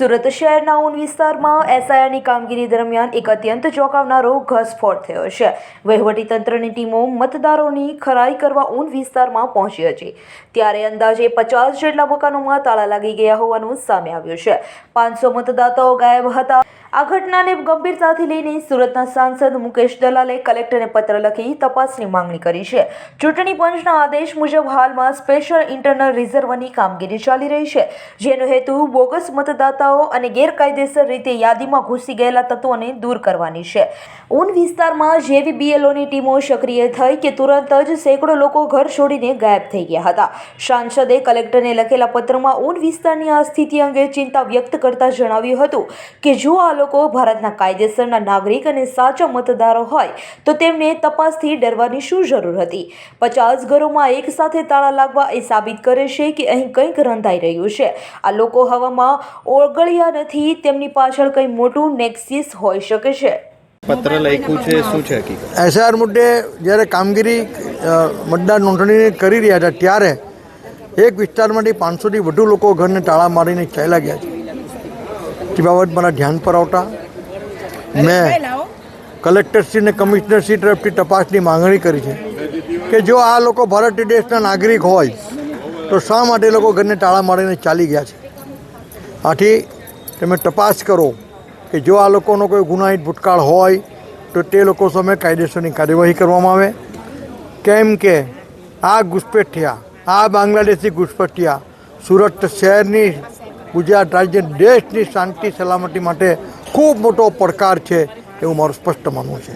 સુરત શહેરના ઊન વિસ્તારમાં એસઆઈઆરની કામગીરી દરમિયાન એક અત્યંત ચોંકાવનારો ઘસફોડ થયો છે. વહીવટીતંત્રની ટીમો મતદારોની ખરાઈ કરવા ઊન વિસ્તારમાં પહોંચી હતી. ત્યારે અંદાજે પચાસ જેટલા મકાનોમાં તાળા લાગી ગયા હોવાનું સામે આવ્યું છે. પાંચસો મતદાતાઓ ગાયબ હતા. આ ઘટનાને ગંભીરતાથી લઈને સુરતના સાંસદ મુકેશ દલાલે કલેક્ટરને પત્ર લખી તપાસની માંગણી કરી છે. ચૂંટણી પંચના આદેશ મુજબ હાલમાં સ્પેશિયલ ઇન્ટરનલ રિઝર્વની કામગીરી ચાલી રહી છે. જેનો હેતુ બોગસ મતદાતાઓ અને ગેરકાયદેસર રીતે યાદીમાં ઘૂસી ગયેલા તત્વોને દૂર કરવાની છે. ઊન વિસ્તારમાં જેવી બીએલઓની ટીમો સક્રિય થઈ કે તુરંત જ સેંકડો લોકો ઘર છોડીને ગાયબ થઈ ગયા હતા. સાંસદે કલેક્ટરને લખેલા પત્રમાં ઊન વિસ્તારની આ સ્થિતિ અંગે ચિંતા વ્યક્ત કરતા જણાવ્યું હતું કે જો આ લોકો ભારતના કાયદેસરના નાગરિક અને સાચા મતદારો હોય, તો તેમને તપાસથી ડરવાની શું જરૂર હતી? પચાસ ઘરોમાં એક સાથે તાળા લાગવા એ સાબિત કરે છે કે અહીં કંઈક રંધાઈ રહ્યું છે. આ લોકો હવામાં ઓગળ્યા નથી તેમની પાછળ કંઈ મોટું નેક્સિસ હોઈ શકે છે. પત્ર લખ્યું છે શું છે હકીકત? એસઆર મુદ્દે જ્યારે કામગીરી મતદાર નોંધણી કરી રહ્યા હતા ત્યારે એક વિસ્તારમાંથી પાંચસોથી વધુ લોકો ઘરને તાળા મારીને ચાલ્યા ગયા છે. તે બાબત મારા ધ્યાન પર આવતા મેં કલેક્ટરશ્રી અને કમિશનરશ્રી તરફથી તપાસની માંગણી કરી છે કે જો આ લોકો ભારતીય દેશના નાગરિક હોય તો શા માટે લોકો ઘરને તાળા મારીને ચાલી ગયા છે? આથી તમે તપાસ કરો કે જો આ લોકોનો કોઈ ગુનાહિત ભૂતકાળ હોય, તો તે લોકો સામે કાયદેસરની કાર્યવાહી કરવામાં આવે. કેમ કે આ ઘૂસપેઠિયા, આ બાંગ્લાદેશી ઘૂસપેઠિયા સુરત શહેરની ગુજરાત રાજ્ય દેશની શાંતિ સલામતી માટે ખૂબ મોટો પડકાર છે એવું મારું સ્પષ્ટ માનવું છે.